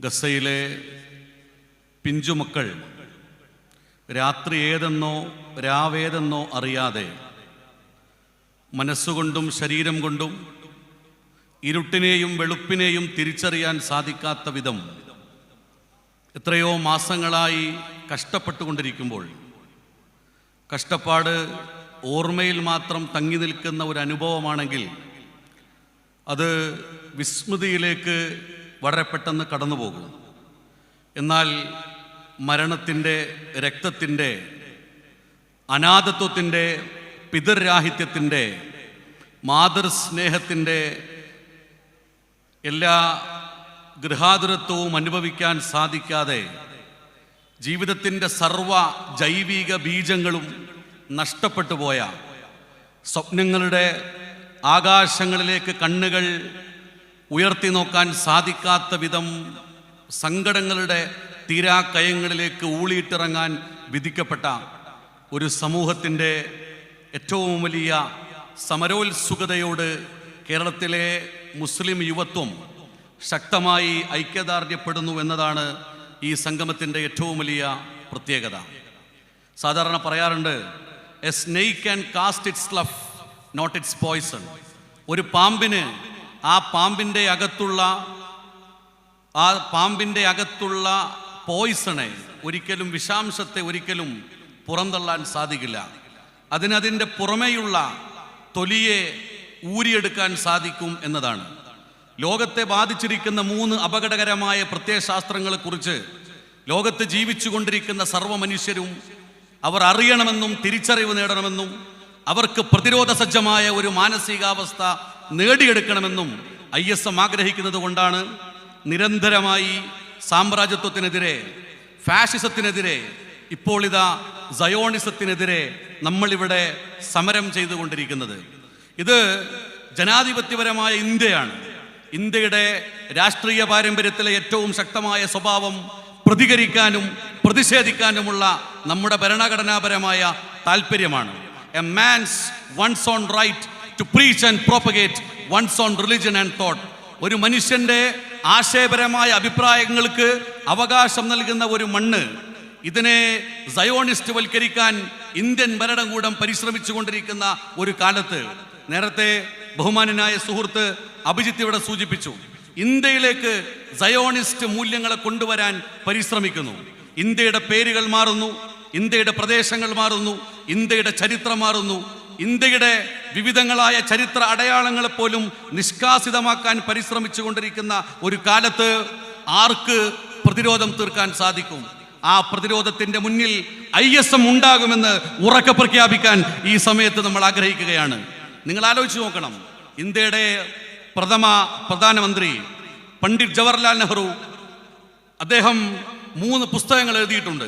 ഗസയിലെ പിഞ്ചുമക്കൾ രാത്രി ഏതെന്നോ രാവേതെന്നോ അറിയാതെ മനസ്സുകൊണ്ടും ശരീരം കൊണ്ടും ഇരുട്ടിനെയും വെളുപ്പിനെയും തിരിച്ചറിയാൻ സാധിക്കാത്ത വിധം എത്രയോ മാസങ്ങളായി കഷ്ടപ്പെട്ടുകൊണ്ടിരിക്കുമ്പോൾ കഷ്ടപ്പാട് ഓർമ്മയിൽ മാത്രം തങ്ങി നിൽക്കുന്ന ഒരു അനുഭവമാണെങ്കിൽ അത് വിസ്മൃതിയിലേക്ക് വളരെ പെട്ടെന്ന് കടന്നു പോകും എന്നാൽ മരണത്തിന്റെ രക്തത്തിന്റെ അനാഥത്വത്തിന്റെ പിതൃരാഹിത്യത്തിന്റെ മാതൃസ്നേഹത്തിന്റെ എല്ലാ ഗൃഹാതുരത്വവും അനുഭവിക്കാൻ സാധിക്കാതെ ജീവിതത്തിന്റെ സർവ ജൈവിക ബീജങ്ങളും നഷ്ടപ്പെട്ടു പോയ സ്വപ്നങ്ങളുടെ ആകാശങ്ങളിലേക്ക് കണ്ണുകൾ ഉയർത്തി നോക്കാൻ സാധിക്കാത്ത വിധം സങ്കടങ്ങളുടെ തീരാക്കയങ്ങളിലേക്ക് ഊളിയിട്ടിറങ്ങാൻ വിധിക്കപ്പെട്ട ഒരു സമൂഹത്തിന്റെ ഏറ്റവും വലിയ സമരോത്സുകതയോട് കേരളത്തിലെ മുസ്ലിം യുവത്വം ശക്തമായി ഐക്യദാർഢ്യപ്പെടുന്നു എന്നതാണ് ഈ സംഗമത്തിന്റെ ഏറ്റവും വലിയ പ്രത്യേകത. സാധാരണ പറയാറുണ്ട് a snake and cast its laugh not its poison ഒരു പാമ്പിന് ആ പാമ്പിന്റെ അകത്തുള്ള ആ പാമ്പിന്റെ അകത്തുള്ള പോയിസണെ ഒരിക്കലും വിഷാംശത്തെ ഒരിക്കലും പുറന്തള്ളാൻ സാധിക്കില്ല. അതിനതിന്റെ പുറമേയുള്ള തൊലിയെ ഊരിയെടുക്കാൻ സാധിക്കും എന്നതാണ്. ലോകത്തെ ബാധിച്ചിരിക്കുന്ന മൂന്ന് അപകടകരമായ പ്രത്യയശാസ്ത്രങ്ങളെക്കുറിച്ച് ലോകത്ത് ജീവിച്ചുകൊണ്ടിരിക്കുന്ന സർവ മനുഷ്യരും അവർ അറിയണമെന്നും തിരിച്ചറിവ് നേടണമെന്നും അവർക്ക് പ്രതിരോധ സജ്ജമായ ഒരു മാനസികാവസ്ഥ നേടിയെടുക്കണമെന്നും ഐ എസ് എം ആഗ്രഹിക്കുന്നത് കൊണ്ടാണ് നിരന്തരമായി സാമ്രാജ്യത്വത്തിനെതിരെ ഫാഷിസത്തിനെതിരെ ഇപ്പോൾ ഇതാ സയോണിസത്തിനെതിരെ നമ്മളിവിടെ സമരം ചെയ്തുകൊണ്ടിരിക്കുന്നത്. ഇത് ജനാധിപത്യപരമായ ഇന്ത്യയാണ്. ഇന്ത്യയുടെ രാഷ്ട്രീയ പാരമ്പര്യത്തിലെ ഏറ്റവും ശക്തമായ സ്വഭാവം പ്രതികരിക്കാനും പ്രതിഷേധിക്കാനുമുള്ള നമ്മുടെ ഭരണഘടനാപരമായ താല്പര്യമാണ് a man's one's own right to preach and propagate one's own religion and thought ഒരു മനുഷ്യന്റെ ആശയപരമായ അഭിപ്രായങ്ങൾക്ക് അവകാശം നൽകുന്ന ഒരു മണ്ണ് ഇതിനെ സയോണിസ്റ്റ് വൽക്കരിക്കാൻ ഇന്ത്യൻ ഭരണകൂടം പരിശ്രമിച്ചു കൊണ്ടിരിക്കുന്ന ഒരു കാലത്ത് നേരത്തെ ബഹുമാനനായ സുഹൃത്ത് അഭിജിത്ത് ഇവിടെ സൂചിപ്പിച്ചു. ഇന്ത്യയിലേക്ക് സയോണിസ്റ്റ് മൂല്യങ്ങളെ കൊണ്ടുവരാൻ പരിശ്രമിക്കുന്നു. ഇന്ത്യയുടെ പേരുകൾ മാറുന്നു ഇന്ത്യയുടെ പ്രദേശങ്ങൾ മാറുന്നു ഇന്ത്യയുടെ ചരിത്രം മാറുന്നു ഇന്ത്യയുടെ വിവിധങ്ങളായ ചരിത്ര അടയാളങ്ങളെ പോലും നിഷ്കാസിതമാക്കാൻ പരിശ്രമിച്ചു കൊണ്ടിരിക്കുന്ന ഒരു കാലത്ത് ആർക്ക് പ്രതിരോധം തീർക്കാൻ സാധിക്കും? ആ പ്രതിരോധത്തിന്റെ മുന്നിൽ ഐ എസ് എം ഉണ്ടാകുമെന്ന് ഉറക്കെ പ്രഖ്യാപിക്കാൻ ഈ സമയത്ത് നമ്മൾ ആഗ്രഹിക്കുകയാണ്. നിങ്ങൾ ആലോചിച്ച് നോക്കണം. ഇന്ത്യയുടെ പ്രഥമ പ്രധാനമന്ത്രി പണ്ഡിറ്റ് ജവഹർലാൽ നെഹ്റു അദ്ദേഹം മൂന്ന് പുസ്തകങ്ങൾ എഴുതിയിട്ടുണ്ട്.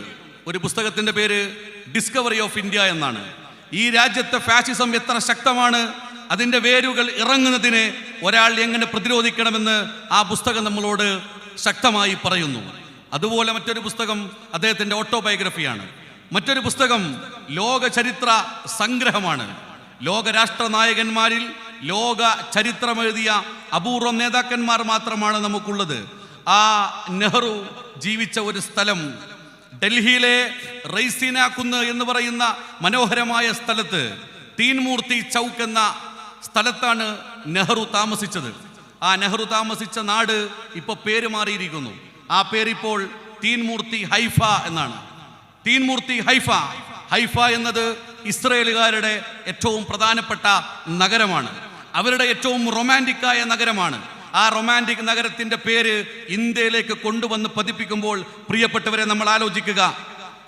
ഒരു പുസ്തകത്തിന്റെ പേര് ഡിസ്കവറി ഓഫ് ഇന്ത്യ എന്നാണ്. ഈ രാജ്യത്തെ ഫാസിസം എത്ര ശക്തമാണ് അതിന്റെ വേരുകൾ ഇറങ്ങുന്നതിന് ഒരാൾ എങ്ങനെ പ്രതിരോധിക്കണമെന്ന് ആ പുസ്തകം നമ്മളോട് ശക്തമായി പറയുന്നു. അതുപോലെ മറ്റൊരു പുസ്തകം അദ്ദേഹത്തിന്റെ ഓട്ടോബയോഗ്രഫിയാണ് മറ്റൊരു പുസ്തകം ലോക ചരിത്ര സംഗ്രഹമാണ്. ലോകരാഷ്ട്ര നായകന്മാരിൽ ലോക ചരിത്രമെഴുതിയ അപൂർവം നേതാക്കന്മാർ മാത്രമാണ് നമുക്കുള്ളത്. ആ നെഹ്റു ജീവിച്ച ഒരു സ്ഥലം ഡൽഹിയിലെ റൈസീന കുന്ന് എന്ന് പറയുന്ന മനോഹരമായ സ്ഥലത്ത് തീൻമൂർത്തി ചൗക്ക് എന്ന സ്ഥലത്താണ് നെഹ്റു താമസിച്ചത്. ആ നെഹ്റു താമസിച്ച നാട് ഇപ്പോൾ പേര് മാറിയിരിക്കുന്നു. ആ പേരിപ്പോൾ തീൻമൂർത്തി ഹൈഫ എന്നാണ്. തീൻമൂർത്തി ഹൈഫ. ഹൈഫ എന്നത് ഇസ്രയേലുകാരുടെ ഏറ്റവും പ്രധാനപ്പെട്ട നഗരമാണ്. അവരുടെ ഏറ്റവും റൊമാന്റിക്കായ നഗരമാണ്. ആ റൊമാന്റിക് നഗരത്തിന്റെ പേര് ഇന്ത്യയിലേക്ക് കൊണ്ടുവന്ന് പതിപ്പിക്കുമ്പോൾ പ്രിയപ്പെട്ടവരെ നമ്മൾ ആലോചിക്കുക.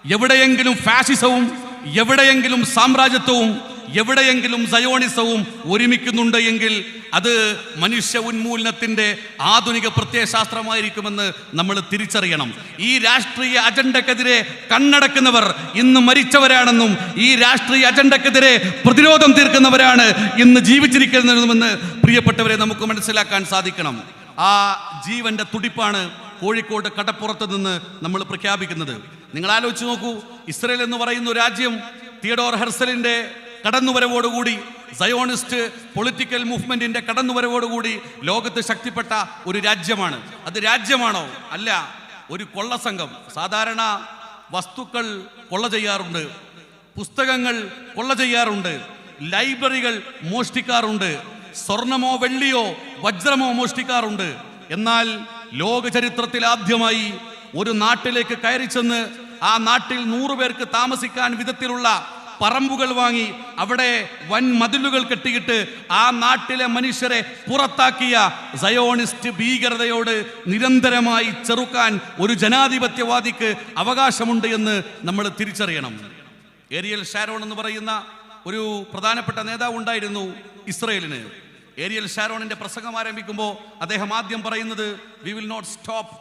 എവിടെയെങ്കിലും ഫാസിസവും എവിടെയെങ്കിലും സാമ്രാജ്യത്വവും എവിടെയെങ്കിലും സയോണിസവും ഒരുമിക്കുന്നുണ്ട് എങ്കിൽ അത് മനുഷ്യ ഉന്മൂലനത്തിന്റെ ആധുനിക പ്രത്യയശാസ്ത്രമായിരിക്കുമെന്ന് നമ്മൾ തിരിച്ചറിയണം. ഈ രാഷ്ട്രീയ അജണ്ടക്കെതിരെ കണ്ണടക്കുന്നവർ ഇന്ന് മരിച്ചവരാണെന്നും ഈ രാഷ്ട്രീയ അജണ്ടക്കെതിരെ പ്രതിരോധം തീർക്കുന്നവരാണ് ഇന്ന് ജീവിച്ചിരിക്കുന്നതെന്നുമെന്ന് പ്രിയപ്പെട്ടവരെ നമുക്ക് മനസ്സിലാക്കാൻ സാധിക്കണം. ആ ജീവന്റെ തുടിപ്പാണ് കോഴിക്കോട് കടപ്പുറത്ത് നിന്ന് നമ്മൾ പ്രഖ്യാപിക്കുന്നത്. നിങ്ങൾ ആലോചിച്ച് നോക്കൂ ഇസ്രയേൽ എന്ന് പറയുന്ന രാജ്യം തിയഡോർ ഹെർസലിന്റെ കടന്നുവരവോടുകൂടി സയോണിസ്റ്റ് പൊളിറ്റിക്കൽ മൂവ്മെന്റിന്റെ കടന്നുവരവോടുകൂടി ലോകത്ത് ശക്തിപ്പെട്ട ഒരു രാജ്യമാണ്. അത് രാജ്യമാണോ? അല്ല ഒരു കൊള്ളസംഘം. സാധാരണ വസ്തുക്കൾ കൊള്ള ചെയ്യാറുണ്ട്. പുസ്തകങ്ങൾ കൊള്ള ചെയ്യാറുണ്ട്. ലൈബ്രറികൾ മോഷ്ടിക്കാറുണ്ട്. സ്വർണമോ വെള്ളിയോ വജ്രമോ മോഷ്ടിക്കാറുണ്ട്. എന്നാൽ ലോക ചരിത്രത്തിൽ ആദ്യമായി ഒരു നാട്ടിലേക്ക് കയറി ചെന്ന് ആ നാട്ടിൽ നൂറു പേർക്ക് താമസിക്കാൻ വിധത്തിലുള്ള പറമ്പുകൾ വാങ്ങി അവിടെ വൻ മതിലുകൾ കെട്ടിയിട്ട് ആ നാട്ടിലെ മനുഷ്യരെ പുറത്താക്കിയ സയോണിസ്റ്റ് ഭീകരതയോട് നിരന്തരമായി ചെറുക്കാൻ ഒരു ജനാധിപത്യവാദിക്ക് അവകാശമുണ്ട് എന്ന് നമ്മൾ തിരിച്ചറിയണം. ഏരിയൽ ഷാരോൺ എന്ന് പറയുന്ന ഒരു പ്രധാനപ്പെട്ട നേതാവ് ഉണ്ടായിരുന്നു ഇസ്രയേലിന്. ഏരിയൽ ഷാരോണിന്റെ പ്രസംഗം ആരംഭിക്കുമ്പോൾ അദ്ദേഹം ആദ്യം പറയുന്നത് we will not stop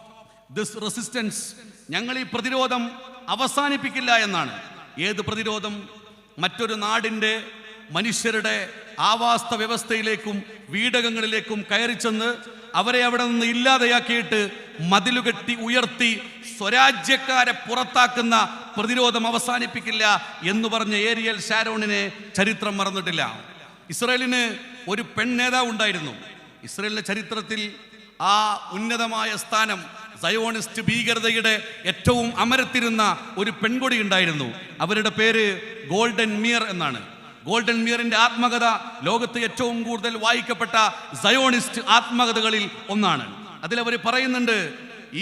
this resistance ഞങ്ങൾ ഈ പ്രതിരോധം അവസാനിപ്പിക്കില്ല എന്നാണ്. ഏത് പ്രതിരോധം? മറ്റൊരു നാടിന്റെ മനുഷ്യരുടെ ആവാസ വ്യവസ്ഥയിലേക്കും വീടകങ്ങളിലേക്കും കയറി ചെന്ന് അവരെ അവിടെ നിന്ന് ഇല്ലാതെയാക്കിയിട്ട് മതിലുകെട്ടി ഉയർത്തി സ്വരാജ്യക്കാരെ പുറത്താക്കുന്ന പ്രതിരോധം അവസാനിപ്പിക്കില്ല എന്ന് പറഞ്ഞ ഏരിയൽ ഷാരോണിനെ ചരിത്രം മറന്നിട്ടില്ല. ഇസ്രയേലിന് ഒരു പെൺ നേതാവ് ഉണ്ടായിരുന്നു. ഇസ്രയേലിന്റെ ചരിത്രത്തിൽ ആ ഉന്നതമായ സ്ഥാനം സയോണിസ്റ്റ് ഭീകരതയുടെ ഏറ്റവും അമരത്തിരുന്ന ഒരു പെൺകൊടി ഉണ്ടായിരുന്നു. അവരുടെ പേര് ഗോൾഡൻ മിയർ എന്നാണ്. ഗോൾഡൻ മിയറിന്റെ ആത്മകഥ ലോകത്ത് ഏറ്റവും കൂടുതൽ വായിക്കപ്പെട്ട സയോണിസ്റ്റ് ആത്മകഥകളിൽ ഒന്നാണ്. അതിലവർ പറയുന്നുണ്ട്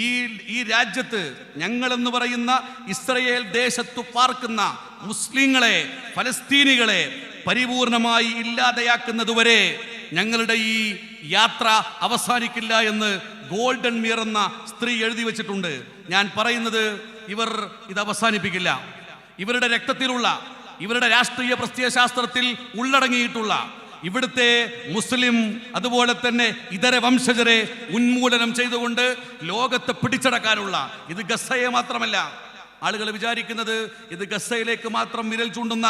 ഈ ഈ രാജ്യത്ത് ഞങ്ങൾ എന്ന് പറയുന്ന ഇസ്രയേൽ ദേശത്തു പാർക്കുന്ന മുസ്ലിങ്ങളെ ഫലസ്തീനികളെ പരിപൂർണമായി ഇല്ലാതെയാക്കുന്നതുവരെ ഞങ്ങളുടെ ഈ യാത്ര അവസാനിക്കില്ല എന്ന് ഗോൾഡൻ മിയർ എന്ന സ്ത്രീ എഴുതി വെച്ചിട്ടുണ്ട്. ഞാൻ പറയുന്നത് ഇവർ ഇത് അവസാനിപ്പിക്കില്ല. ഇവരുടെ രക്തത്തിലുള്ള ഇവരുടെ രാഷ്ട്രീയ പ്രത്യയശാസ്ത്രത്തിൽ ഉള്ളടങ്ങിയിട്ടുള്ള ഇവിടുത്തെ മുസ്ലിം അതുപോലെ തന്നെ ഇതര വംശജരെ ഉന്മൂലനം ചെയ്തുകൊണ്ട് ലോകത്തെ പിടിച്ചടക്കാനുള്ള ഇത് ഗസയെ മാത്രമല്ല. ആളുകൾ വിചാരിക്കുന്നത് ഇത് ഗസയിലേക്ക് മാത്രം വിരൽ ചൂണ്ടുന്ന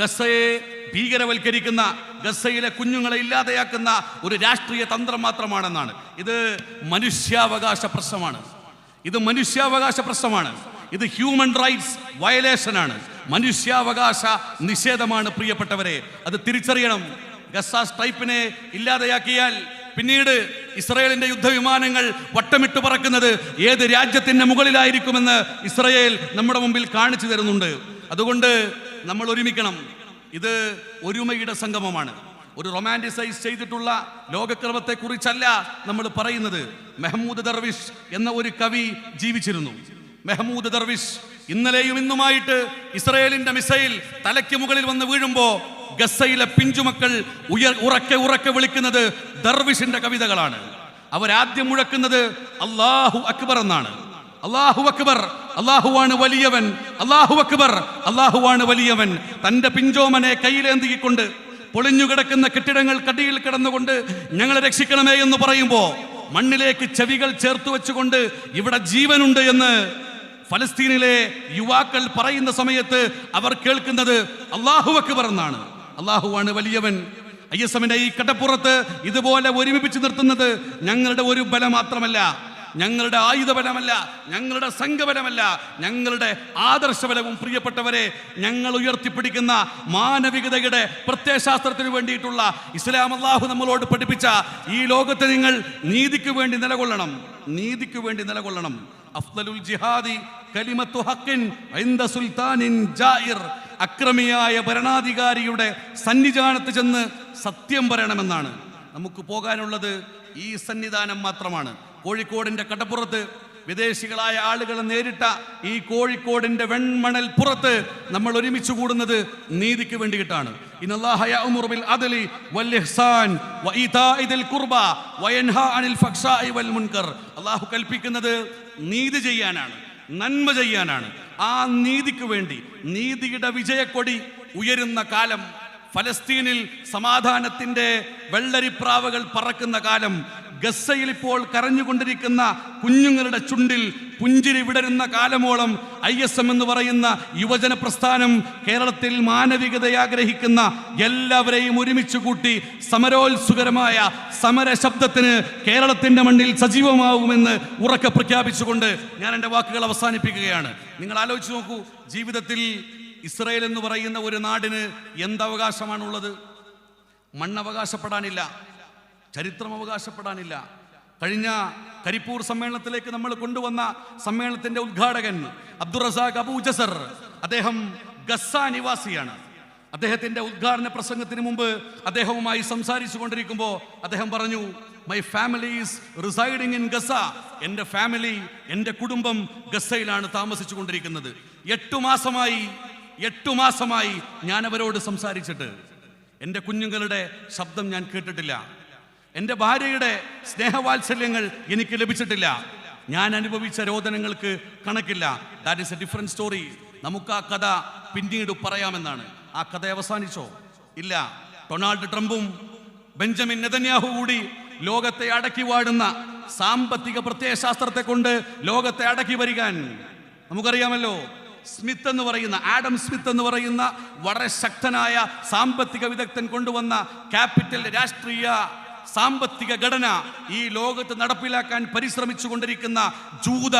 ഗസയെ ഭീകരവൽക്കരിക്കുന്ന ഗസയിലെ കുഞ്ഞുങ്ങളെ ഇല്ലാതെയാക്കുന്ന ഒരു രാഷ്ട്രീയ തന്ത്രം മാത്രമാണെന്നാണ്. ഇത് മനുഷ്യാവകാശ പ്രശ്നമാണ്. ഇത് മനുഷ്യാവകാശ പ്രശ്നമാണ്. ഇത് ഹ്യൂമൻ റൈറ്റ്സ് വയലേഷൻ ആണ്. മനുഷ്യാവകാശ നിഷേധമാണ് പ്രിയപ്പെട്ടവരെ. അത് തിരിച്ചറിയണം. ഗസ സ്ട്രൈപ്പിനെ ഇല്ലാതെയാക്കിയാൽ പിന്നീട് ഇസ്രയേലിന്റെ യുദ്ധവിമാനങ്ങൾ വട്ടമിട്ട് പറക്കുന്നത് ഏത് രാജ്യത്തിന്റെ മുകളിലായിരിക്കുമെന്ന് ഇസ്രയേൽ നമ്മുടെ മുമ്പിൽ കാണിച്ചു തരുന്നുണ്ട്. അതുകൊണ്ട് നമ്മൾ ഒരുമിക്കണം. ഇത് ഒരുമയുടെ സംഗമമാണ്. ഒരു റൊമാന്റിസൈസ് ചെയ്തിട്ടുള്ള ലോകക്രമത്തെ കുറിച്ചല്ല നമ്മൾ പറയുന്നത്. മെഹമ്മൂദ് ദർവിഷ് എന്ന ഒരു കവി ജീവിച്ചിരുന്നു. മെഹമ്മൂദ് ദർവിഷ് ഇന്നലെയും ഇന്നുമായിട്ട് ഇസ്രയേലിന്റെ മിസൈൽ തലയ്ക്ക് മുകളിൽ വന്ന് വീഴുമ്പോൾ ഗസയിലെ പിഞ്ചുമക്കൾ ഉയർ ഉറക്കെ ഉറക്കെ വിളിക്കുന്നത് ദർവിഷിന്റെ കവിതകളാണ്. അവരാദ്യം മുഴക്കുന്നത് അള്ളാഹു അക്ബർ എന്നാണ്. അള്ളാഹു അക്ബർ അള്ളാഹുവാണ് വലിയവൻ അള്ളാഹു അക്ബർ അള്ളാഹുവാണ് വലിയവൻ. തന്റെ പിഞ്ചോമനെ കയ്യിലേന്തിക്കൊണ്ട് പൊളിഞ്ഞുകിടക്കുന്ന കെട്ടിടങ്ങൾക്കടിയിൽ കിടന്നുകൊണ്ട് ഞങ്ങളെ രക്ഷിക്കണമേ എന്ന് പറയുമ്പോൾ മണ്ണിലേക്ക് ചെവികൾ ചേർത്ത് വെച്ചുകൊണ്ട് ഇവിടെ ജീവനുണ്ട് എന്ന് ഫലസ്തീനിലെ യുവാക്കൾ പറയുന്ന സമയത്ത് അവർ കേൾക്കുന്നത് അള്ളാഹു അക്ബർ എന്നാണ്. അള്ളാഹുവാണ് വലിയവൻ. ഐ എസ് എമ്മിന്റെ ഈ കടപ്പുറത്ത് ഇതുപോലെ ഒരുമിപ്പിച്ച് നിർത്തുന്നത് ഞങ്ങളുടെ ഒരു ബലം മാത്രമല്ല. ഞങ്ങളുടെ ആയുധബലമല്ല ഞങ്ങളുടെ സംഘബലമല്ല ഞങ്ങളുടെ ആദർശബലവും പ്രിയപ്പെട്ടവരെ ഞങ്ങൾ ഉയർത്തിപ്പിടിക്കുന്ന മാനവികതയുടെ പ്രത്യയശാസ്ത്രത്തിന് വേണ്ടിയിട്ടുള്ള ഇസ്ലാം അള്ളാഹു നമ്മളോട് പഠിപ്പിച്ച ഈ ലോകത്ത് നിങ്ങൾ നീതിക്ക് വേണ്ടി നിലകൊള്ളണം നീതിക്ക് വേണ്ടി നിലകൊള്ളണം. അഫ്ദലുൽ ജിഹാദി കലിമത്തു ഹക്കിൻ സുൽത്താനിൻ ജായിർ. അക്രമിയായ ഭരണാധികാരിയുടെ സന്നിധാനത്ത് ചെന്ന് സത്യം പറയണമെന്നാണ്. നമുക്ക് പോകാനുള്ളത് ഈ സന്നിധാനം മാത്രമാണ്. കോഴിക്കോടിന്റെ കടപ്പുറത്ത് വിദേശികളായ ആളുകൾ നേരിട്ട ഈ കോഴിക്കോടിന്റെ വെൺമണൽ പുറത്ത് നമ്മൾ ഒരുമിച്ച് കൂടുന്നത് നീതിക്ക് വേണ്ടിയിട്ടാണ്. അള്ളാഹു കൽപ്പിക്കുന്നത് നീതി ചെയ്യാനാണ് നന്മ ചെയ്യാനാണ്. ആ നീതിക്ക് വേണ്ടി നീതിയുടെ വിജയക്കൊടി ഉയരുന്ന കാലം ഫലസ്തീനിൽ സമാധാനത്തിന്റെ വെള്ളരിപ്രാവുകൾ പറക്കുന്ന കാലം ഗസയിൽ ഇപ്പോൾ കരഞ്ഞുകൊണ്ടിരിക്കുന്ന കുഞ്ഞുങ്ങളുടെ ചുണ്ടിൽ പുഞ്ചിരി വിടരുന്ന കാലമോളം ഐ എസ് എം എന്ന് പറയുന്ന യുവജന പ്രസ്ഥാനം കേരളത്തിൽ മാനവികതയെ ആഗ്രഹിക്കുന്ന എല്ലാവരെയും ഒരുമിച്ച് കൂട്ടി സമരോത്സുകരമായ സമര ശബ്ദത്തിന് കേരളത്തിന്റെ മണ്ണിൽ സജീവമാവുമെന്ന് ഉറക്കെ പ്രഖ്യാപിച്ചുകൊണ്ട് ഞാൻ എന്റെ വാക്കുകൾ അവസാനിപ്പിക്കുകയാണ്. നിങ്ങൾ ആലോചിച്ച് നോക്കൂ ജീവിതത്തിൽ ഇസ്രയേൽ എന്ന് പറയുന്ന ഒരു നാടിന് എന്തവകാശമാണുള്ളത് മണ്ണവകാശപ്പെടാനില്ല. ചരിത്രം അവകാശപ്പെടാനില്ല. കഴിഞ്ഞ കരിപ്പൂർ സമ്മേളനത്തിലേക്ക് നമ്മൾ കൊണ്ടുവന്ന സമ്മേളനത്തിന്റെ ഉദ്ഘാടകൻ അബ്ദുറസാഖ് അബൂ ജസർ. അദ്ദേഹം ഗസ നിവാസിയാണ്. അദ്ദേഹത്തിന്റെ ഉദ്ഘാടന പ്രസംഗത്തിന് മുമ്പ് അദ്ദേഹവുമായി സംസാരിച്ചു കൊണ്ടിരിക്കുമ്പോൾ അദ്ദേഹം പറഞ്ഞു my family is residing in Gaza എന്റെ ഫാമിലി എന്റെ കുടുംബം ഗസയിലാണ് താമസിച്ചു കൊണ്ടിരിക്കുന്നത്. എട്ടു മാസമായി എട്ടു മാസമായി ഞാൻ അവരോട് സംസാരിച്ചിട്ട്. എന്റെ കുഞ്ഞുങ്ങളുടെ ശബ്ദം ഞാൻ കേട്ടിട്ടില്ല. എന്റെ ഭാര്യയുടെ സ്നേഹവാത്സല്യങ്ങൾ എനിക്ക് ലഭിച്ചിട്ടില്ല. ഞാൻ അനുഭവിച്ച രോദനങ്ങൾക്ക് കണക്കില്ല. That is a different story നമുക്ക് ആ കഥ പിന്നീട് പറയാമെന്നാണ്. ആ കഥ അവസാനിച്ചോ? ഇല്ല. ഡൊണാൾഡ് ട്രംപും ബെഞ്ചമിൻ നെതന്യാഹു കൂടി ലോകത്തെ അടക്കി വാടുന്ന സാമ്പത്തിക പ്രത്യയശാസ്ത്രത്തെ കൊണ്ട് ലോകത്തെ അടക്കി വരികാൻ. നമുക്കറിയാമല്ലോ സ്മിത്ത് എന്ന് പറയുന്ന ആഡം സ്മിത്ത് എന്ന് പറയുന്ന വളരെ ശക്തനായ സാമ്പത്തിക വിദഗ്ധൻ കൊണ്ടുവന്ന ക്യാപിറ്റൽ രാഷ്ട്രീയ സാമ്പത്തിക ഘടന ഈ ലോകത്ത് നടപ്പിലാക്കാൻ പരിശ്രമിച്ചു കൊണ്ടിരിക്കുന്ന ജൂത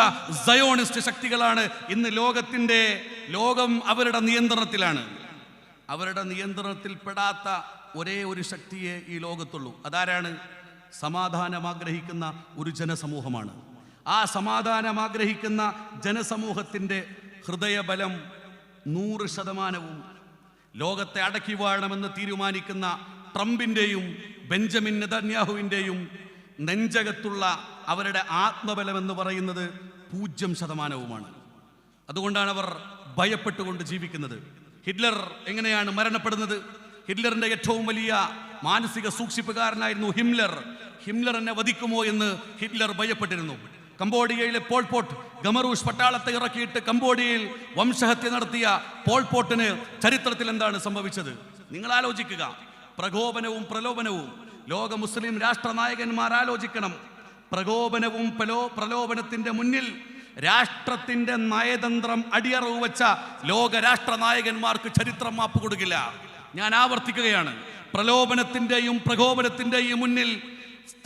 സയോണിസ്റ്റ് ശക്തികളാണ് ഇന്ന് ലോകത്തിന്റെ ലോകം അവരുടെ നിയന്ത്രണത്തിലാണ്. അവരുടെ നിയന്ത്രണത്തിൽ പെടാത്ത ഒരേ ഒരു ശക്തിയെ ഈ ലോകത്തുള്ളൂ. അതാരാണ്? സമാധാനം ആഗ്രഹിക്കുന്ന ഒരു ജനസമൂഹമാണ്. ആ സമാധാനം ആഗ്രഹിക്കുന്ന ജനസമൂഹത്തിന്റെ ഹൃദയബലം നൂറ് ശതമാനവും ലോകത്തെ അടക്കി വാഴണമെന്ന് തീരുമാനിക്കുന്ന ട്രംപിന്റെയും ബെഞ്ചമിൻ നെതന്യാഹുവിന്റെയും നെഞ്ചകത്തുള്ള അവരുടെ ആത്മബലം എന്ന് പറയുന്നത് പൂജ്യം ശതമാനവുമാണ്. അതുകൊണ്ടാണ് അവർ ഭയപ്പെട്ടുകൊണ്ട് ജീവിക്കുന്നത്. ഹിറ്റ്ലർ എങ്ങനെയാണ് മരണപ്പെടുന്നത്? ഹിറ്റ്ലറിന്റെ ഏറ്റവും വലിയ മാനസിക സൂക്ഷിപ്പുകാരനായിരുന്നു ഹിംലർ. എന്നെ വധിക്കുമോ എന്ന് ഹിറ്റ്ലർ ഭയപ്പെട്ടിരുന്നു. കംബോഡിയയിലെ പോൾപോട്ട് ഗമറൂഷ് പട്ടാളത്തെ ഇറക്കിയിട്ട് കംബോഡിയയിൽ വംശഹത്യ നടത്തിയ പോൾപോട്ടിന് ചരിത്രത്തിൽ എന്താണ് സംഭവിച്ചത്? നിങ്ങൾ ആലോചിക്കുക. പ്രകോപനവും പ്രലോഭനവും. ലോക മുസ്ലിം രാഷ്ട്രനായകന്മാർ ആലോചിക്കണം. പ്രകോപനവും പ്രലോ പ്രലോഭനത്തിന്റെ മുന്നിൽ രാഷ്ട്രത്തിന്റെ നയതന്ത്രം അടിയറവ് വെച്ച ലോക രാഷ്ട്ര നായകന്മാർക്ക് ചരിത്രം മാപ്പ് കൊടുക്കില്ല. ഞാൻ ആവർത്തിക്കുകയാണ്. പ്രലോഭനത്തിന്റെയും പ്രകോപനത്തിന്റെയും മുന്നിൽ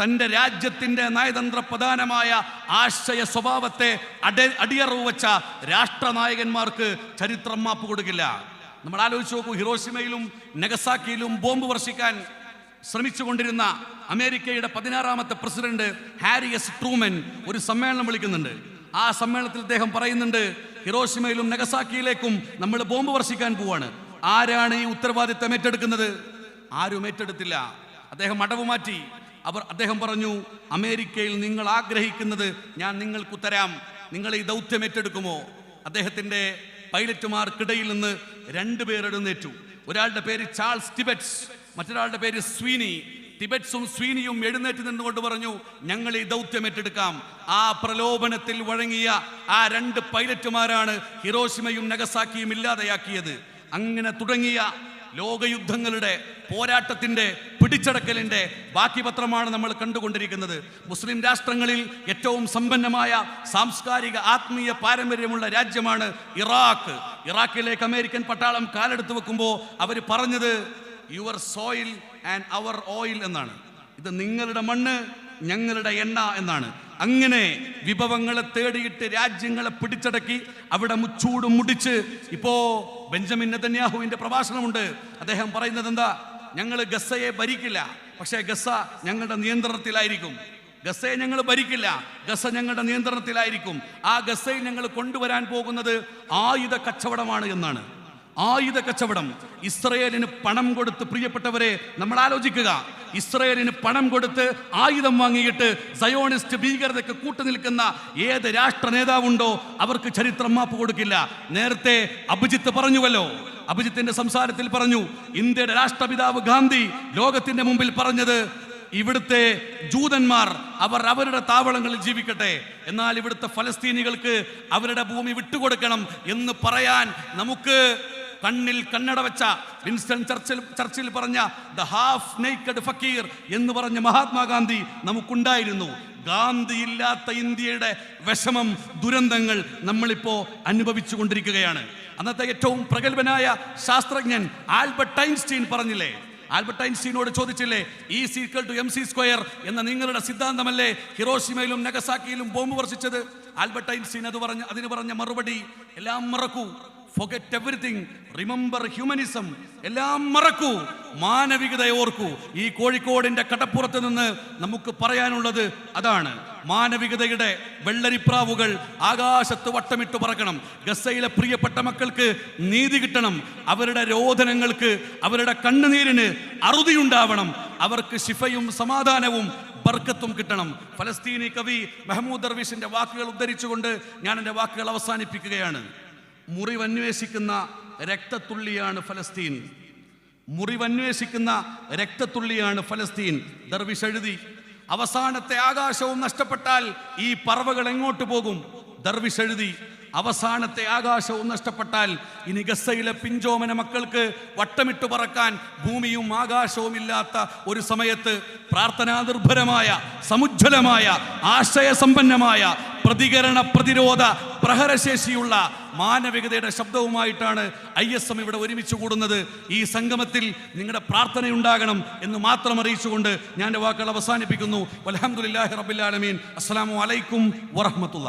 തന്റെ രാജ്യത്തിന്റെ നയതന്ത്ര പ്രധാനമായ ആശയ സ്വഭാവത്തെ അട അടിയറവ് വെച്ച രാഷ്ട്രനായകന്മാർക്ക് ചരിത്രം മാപ്പ് കൊടുക്കില്ല. നമ്മൾ ആലോചിച്ച് നോക്കൂ ഹിറോഷിമയിലും നഗസാക്കിയിലും ബോംബ് വർഷിക്കാൻ ശ്രമിച്ചുകൊണ്ടിരുന്ന അമേരിക്കയുടെ പതിനാറാമത്തെ പ്രസിഡന്റ് ഹാരി എസ് ട്രൂമൻ ഒരു സമ്മേളനം വിളിക്കുന്നുണ്ട്. ആ സമ്മേളനത്തിൽ അദ്ദേഹം പറയുന്നുണ്ട് ഹിറോഷിമയിലും നഗസാക്കിയിലേക്കും നമ്മൾ ബോംബ് വർഷിക്കാൻ പോവാണ്. ആരാണ് ഈ ഉത്തരവാദിത്തം ഏറ്റെടുക്കുന്നത്? ആരും ഏറ്റെടുത്തില്ല. അദ്ദേഹം അടവ് മാറ്റി. അവർ അദ്ദേഹം പറഞ്ഞു അമേരിക്കയിൽ നിങ്ങൾ ആഗ്രഹിക്കുന്നത് ഞാൻ നിങ്ങൾക്ക് തരാം. നിങ്ങൾ ഈ ദൗത്യം ഏറ്റെടുക്കുമോ? അദ്ദേഹത്തിന്റെ പൈലറ്റുമാർക്കിടയിൽ നിന്ന് രണ്ടുപേർ എഴുന്നേറ്റു. ഒരാളുടെ പേര് ചാൾസ് ടിബറ്റ്സ് മറ്റൊരാളുടെ പേര് സ്വീനി. ടിബറ്റ്സും സ്വീനിയും എഴുന്നേറ്റ് നിന്നുകൊണ്ട് പറഞ്ഞു ഞങ്ങൾ ഈ ദൗത്യം ഏറ്റെടുക്കാം. ആ പ്രലോഭനത്തിൽ വഴങ്ങിയ ആ രണ്ട് പൈലറ്റുമാരാണ് ഹിറോഷിമയും നഗസാക്കിയും ഇല്ലാതെയാക്കിയത്. അങ്ങനെ തുടങ്ങിയ ലോകയുദ്ധങ്ങളുടെ പോരാട്ടത്തിന്റെ പിടിച്ചടക്കലിന്റെ ബാക്കി പത്രമാണ് നമ്മൾ കണ്ടുകൊണ്ടിരിക്കുന്നത്. മുസ്ലിം രാഷ്ട്രങ്ങളിൽ ഏറ്റവും സമ്പന്നമായ സാംസ്കാരിക ആത്മീയ പാരമ്പര്യമുള്ള രാജ്യമാണ് ഇറാഖ്. ഇറാഖിലേക്ക് അമേരിക്കൻ പട്ടാളം കാലെടുത്ത് വെക്കുമ്പോൾ അവർ പറഞ്ഞത് your soil and our oil എന്നാണ്. ഇത് നിങ്ങളുടെ മണ്ണ് ഞങ്ങളുടെ എണ്ണ എന്നാണ്. അങ്ങനെ വിഭവങ്ങളെ തേടിയിട്ട് രാജ്യങ്ങളെ പിടിച്ചടക്കി അവിടെ മുച്ചൂട് മുടിച്ച് ഇപ്പോ ബെഞ്ചമിൻ നെതന്യാഹുവിന്റെ പ്രഭാഷണമുണ്ട്. അദ്ദേഹം പറയുന്നത് എന്താ? ഞങ്ങൾ ഗസയെ ഭരിക്കില്ല. പക്ഷേ ഗസ ഞങ്ങളുടെ നിയന്ത്രണത്തിലായിരിക്കും. ഗസയെ ഞങ്ങൾ ഭരിക്കില്ല. ഗസ ഞങ്ങളുടെ നിയന്ത്രണത്തിലായിരിക്കും. ആ ഗസയിൽ ഞങ്ങൾ കൊണ്ടുവരാൻ പോകുന്നത് ആയുധ കച്ചവടമാണ് എന്നാണ്. ആയുധ കച്ചവടം. ഇസ്രയേലിന് പണം കൊടുത്ത് പ്രിയപ്പെട്ടവരെ നമ്മൾ ആലോചിക്കുക. ഇസ്രയേലിന് പണം കൊടുത്ത് ആയുധം വാങ്ങിയിട്ട് സയോണിസ്റ്റ് ഭീകരതയ്ക്ക് കൂട്ടുനിൽക്കുന്ന ഏത് രാഷ്ട്ര നേതാവുണ്ടോ അവർക്ക് ചരിത്രം മാപ്പ് കൊടുക്കില്ല. നേരത്തെ അഭിജിത്ത് പറഞ്ഞുവല്ലോ. അഭിജിത്തിന്റെ സംസാരത്തിൽ പറഞ്ഞു ഇന്ത്യയുടെ രാഷ്ട്രപിതാവ് ഗാന്ധി ലോകത്തിന്റെ മുമ്പിൽ പറഞ്ഞത് ഇവിടുത്തെ ജൂതന്മാർ അവർ അവരുടെ താവളങ്ങളിൽ ജീവിക്കട്ടെ. എന്നാൽ ഇവിടുത്തെ ഫലസ്തീനികൾക്ക് അവരുടെ ഭൂമി വിട്ടുകൊടുക്കണം എന്ന് പറയാൻ നമുക്ക് കണ്ണിൽ കണ്ണട വെച്ച വിൻസ്റ്റൺ ചർച്ചിൽ ചർച്ചിൽ പറഞ്ഞ ദ ഹാഫ് നെയ്ക്കഡ് ഫക്കീർ എന്ന് പറഞ്ഞ മഹാത്മാഗാന്ധി നമുക്കുണ്ടായിരുന്നു. ഗാന്ധി ഇല്ലാത്ത ഇന്ത്യയുടെ വിഷമം ദുരന്തങ്ങൾ നമ്മളിപ്പോ അനുഭവിച്ചു കൊണ്ടിരിക്കുകയാണ് അന്നത്തെ ഏറ്റവും പ്രഗത്ഭനായ ശാസ്ത്രജ്ഞൻ ആൽബർട്ട് ഐൻസ്റ്റീൻ പറഞ്ഞില്ലേ? ആൽബർട്ട് ഐൻസ്റ്റീനോട് ചോദിച്ചില്ലേ ഈ equal to M C square എന്ന നിങ്ങളുടെ സിദ്ധാന്തമല്ലേ ഹിറോഷിമയിലും നഗസാക്കിയിലും ബോംബ് വർഷിച്ചത്? ആൽബർട്ട് ഐൻസ്റ്റീൻ അത് പറഞ്ഞ അതിന് പറഞ്ഞ മറുപടി എല്ലാം മറക്കൂ. ഫൊഗറ്റ് എവറിത്തിങ് റിമെമ്പർ ഹ്യൂമനിസം എല്ലാം മറക്കൂ. മാനവികത ഓർക്കൂ. ഈ കോഴിക്കോടിന്റെ കടപ്പുറത്ത് നിന്ന് നമുക്ക് പറയാനുള്ളത് അതാണ്. മാനവികതയുടെ വെള്ളരിപ്രാവുകൾ ആകാശത്ത് വട്ടമിട്ട് പറക്കണം. ഗസയിലെ പ്രിയപ്പെട്ട മക്കൾക്ക് നീതി കിട്ടണം. അവരുടെ രോധനങ്ങൾക്ക് അവരുടെ കണ്ണുനീരിന് അറുതിയുണ്ടാവണം. അവർക്ക് ശിഫയും സമാധാനവും ബർക്കത്തും കിട്ടണം. ഫലസ്തീനി കവി മെഹമ്മൂദ് ദർവീഷിന്റെ വാക്കുകൾ ഉദ്ധരിച്ചുകൊണ്ട് ഞാൻ എന്റെ വാക്കുകൾ അവസാനിപ്പിക്കുകയാണ്. മുറിവന്വേഷിക്കുന്ന രക്തത്തുള്ളിയാണ് ഫലസ്തീൻ. മുറിവന്വേഷിക്കുന്ന രക്തത്തുള്ളിയാണ് ഫലസ്തീൻ. ദർവിഷ് എഴുതി അവസാനത്തെ ആകാശവും നഷ്ടപ്പെട്ടാൽ ഈ പറവകൾ എങ്ങോട്ട് പോകും? ദർവിഷ് എഴുതി അവസാനത്തെ ആകാശവും നഷ്ടപ്പെട്ടാൽ ഇനി ഗസയിലെ പിഞ്ചോമന മക്കൾക്ക് വട്ടമിട്ട് പറക്കാൻ ഭൂമിയും ആകാശവും ഇല്ലാത്ത ഒരു സമയത്ത് പ്രാർത്ഥനാ നിർഭരമായ സമുജ്വലമായ ആശയസമ്പന്നമായ പ്രതികരണ പ്രതിരോധ പ്രഹരശേഷിയുള്ള മാനവികതയുടെ ശബ്ദവുമായിട്ടാണ് ഐ എസ് എം ഇവിടെ ഒരുമിച്ച് കൂടുന്നത്. ഈ സംഗമത്തിൽ നിങ്ങളുടെ പ്രാർത്ഥനയുണ്ടാകണം എന്ന് മാത്രം അറിയിച്ചുകൊണ്ട് ഞാൻ വാക്കുകൾ അവസാനിപ്പിക്കുന്നു. അലഹമുല്ലാഹി റബിലാലമീൻ അസ്സാം വലൈക്കും വറഹമത്തുള്ള